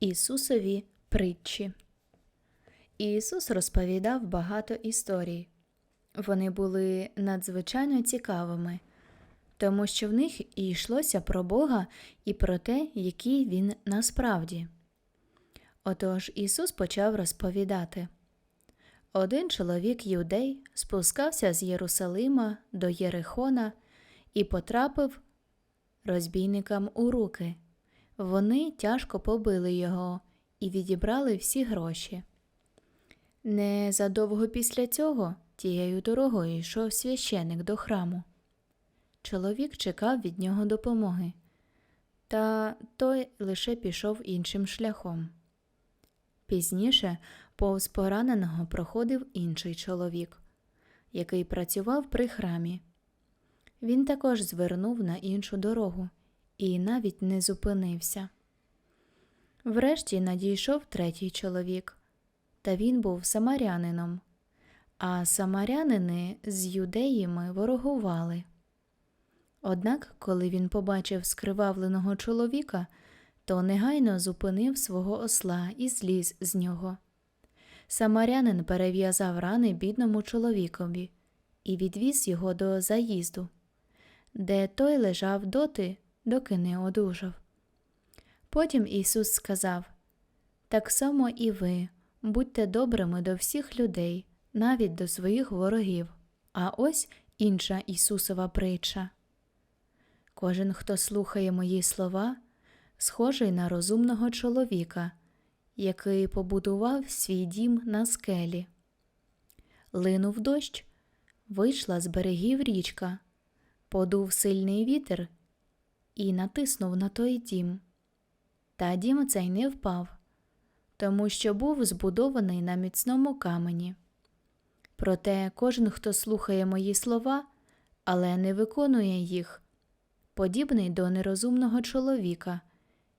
Ісусові притчі. Ісус розповідав багато історій. Вони були надзвичайно цікавими, тому що в них і йшлося про Бога і про те, який Він насправді. Отож Ісус почав розповідати. Один чоловік юдей спускався з Єрусалима до Єрихона і потрапив розбійникам у руки. Вони тяжко побили його і відібрали всі гроші. Незадовго після цього тією дорогою йшов священик до храму. Чоловік чекав від нього допомоги, та той лише пішов іншим шляхом. Пізніше повз пораненого проходив інший чоловік, який працював при храмі. Він також звернув на іншу дорогу і навіть не зупинився. Врешті надійшов третій чоловік, та він був самарянином, а самарянини з юдеями ворогували. Однак, коли він побачив скривавленого чоловіка, то негайно зупинив свого осла і зліз з нього. Самарянин перев'язав рани бідному чоловікові і відвіз його до заїзду, де той лежав доти, доки не одужав. Потім Ісус сказав Так само і ви, будьте добрими до всіх людей, навіть до своїх ворогів. А ось інша Ісусова притча. Кожен, хто слухає мої слова, схожий на розумного чоловіка, який побудував свій дім на скелі. Линув дощ, вийшла з берегів річка, подув сильний вітер і натиснув на той дім. Та дім цей не впав, тому що був збудований на міцному камені. Проте кожен, хто слухає мої слова, але не виконує їх, подібний до нерозумного чоловіка,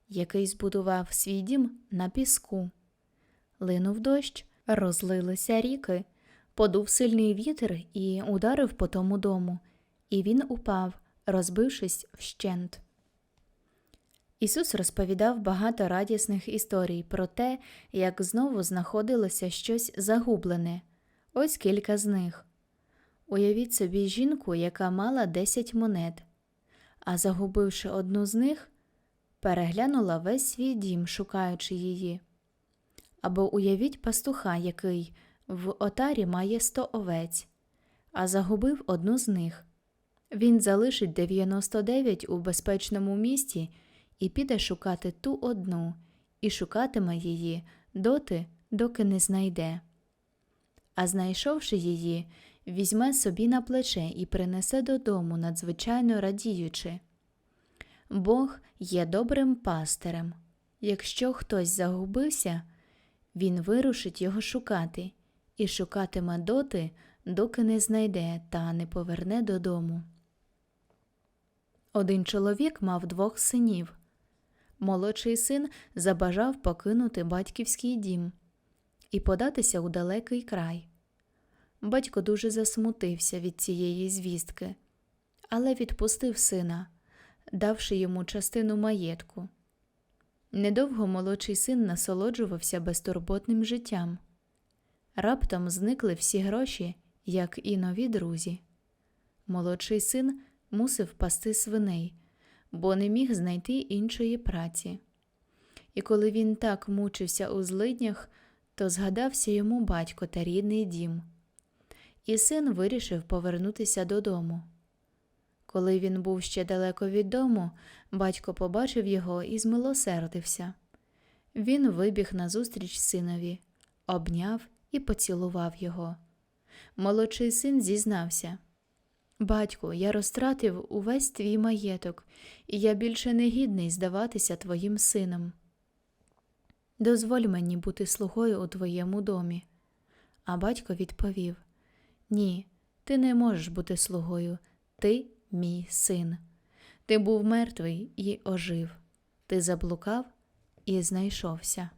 який збудував свій дім на піску. Линув дощ, розлилися ріки, подув сильний вітер і ударив по тому дому, і він упав, розбившись вщент. Ісус розповідав багато радісних історій про те, як знову знаходилося щось загублене. Ось кілька з них. Уявіть собі жінку, яка мала 10 монет, а загубивши одну з них, переглянула весь свій дім, шукаючи її. Або уявіть пастуха, який в отарі має 100 овець, а загубив одну з них. Він залишить 99 у безпечному місті і піде шукати ту одну, і шукатиме її доти, доки не знайде. А знайшовши її, візьме собі на плече і принесе додому, надзвичайно радіючи. Бог є добрим пастирем. Якщо хтось загубився, він вирушить його шукати і шукатиме доти, доки не знайде та не поверне додому. Один чоловік мав двох синів. Молодший син забажав покинути батьківський дім і податися у далекий край. Батько дуже засмутився від цієї звістки, але відпустив сина, давши йому частину маєтку. Недовго молодший син насолоджувався безтурботним життям. Раптом зникли всі гроші, як і нові друзі. Молодший син мусив пасти свиней, бо не міг знайти іншої праці. І коли він так мучився у злиднях, то згадався йому батько та рідний дім. І син вирішив повернутися додому. Коли він був ще далеко від дому, батько побачив його і змилосердився. Він вибіг назустріч синові, обняв і поцілував його. Молодший син зізнався Батьку, я розтратив увесь твій маєток, і я більше не гідний здаватися твоїм сином. Дозволь мені бути слугою у твоєму домі. А батько відповів Ні, ти не можеш бути слугою, ти мій син. Ти був мертвий і ожив, ти заблукав і знайшовся.